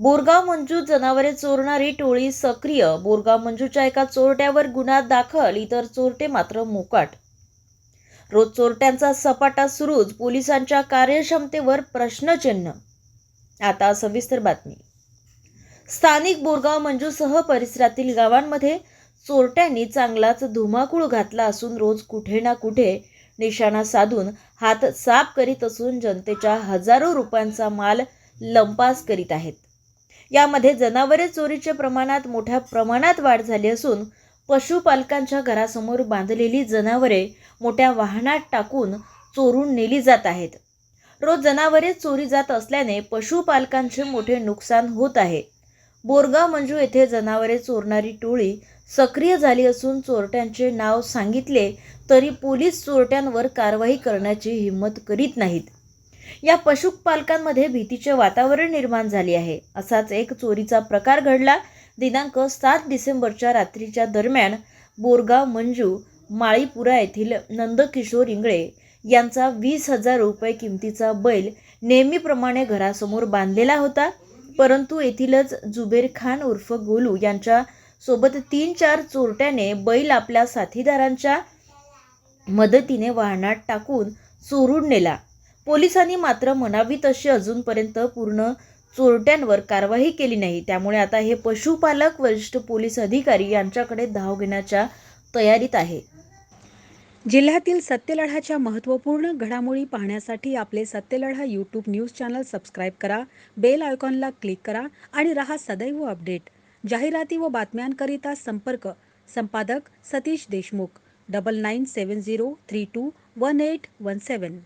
बोरगाव मंजू जनावरे चोरणारी टोळी सक्रिय. बोरगाव मंजूच्या एका चोरट्यावर गुन्हा दाखल. इतर चोरटे मात्र मोकाट. रोज चोरट्यांचा सपाटा सुरूच. पोलिसांच्या कार्यक्षमतेवर प्रश्नचिन्ह. आता सविस्तर बातमी. स्थानिक बोरगाव मंजूसह परिसरातील गावांमध्ये चोरट्यांनी चांगलाच धुमाकूळ घातला असून रोज कुठे ना कुठे निशाणा साधून हात साफ करीत असून जनतेच्या हजारो रुपयांचा माल लंपास करीत आहेत. यामध्ये जनावरे चोरीच्या प्रमाणात मोठ्या प्रमाणात वाढ झाली असून पशुपालकांच्या घरासमोर बांधलेली जनावरे मोठ्या वाहनात टाकून चोरून नेली जात आहेत. रोज जनावरे चोरी जात असल्याने पशुपालकांचे मोठे नुकसान होत आहे. बोरगाव मंजू येथे जनावरे चोरणारी टोळी सक्रिय झाली असून चोरट्यांचे नाव सांगितले तरी पोलीस चोरट्यांवर कारवाई करण्याची हिंमत करीत नाहीत. या पशुपालकांमध्ये भीतीचे वातावरण निर्माण झाले आहे. असाच एक चोरीचा प्रकार घडला. दिनांक सात डिसेंबरच्या रात्रीच्या दरम्यान बोरगाव मंजू माळीपुरा येथील नंदकिशोर इंगळे यांचा वीस हजार रुपये किमतीचा बैल नेहमीप्रमाणे घरासमोर बांधलेला होता. परंतु येथीलच जुबेर खान उर्फ गोलू यांच्या सोबत तीन चार चोरट्याने बैल आपल्या साथीदारांच्या मदतीने वाहनात टाकून चोरून नेला. पोलिसांनी मात्र म्हणावी तशी अजूनपर्यंत पूर्ण चोरट्यांवर कारवाई केली नाही. त्यामुळे आता हे पशुपालक वरिष्ठ पोलीस अधिकारी यांच्याकडे धाव घेण्याच्या तयारीत आहे. जिल्ह्यातील सत्यलढाच्या महत्त्वपूर्ण घडामोडी पाहण्यासाठी आपले Satyaladha YouTube news channel subscribe करा बेल आयकॉनला क्लिक करा आणि रहा सदैव अपडेट जाहिराती व बातम्यांकरिता संपर्क संपादक Satish Deshmukh double nine seven zero three two one eight one seven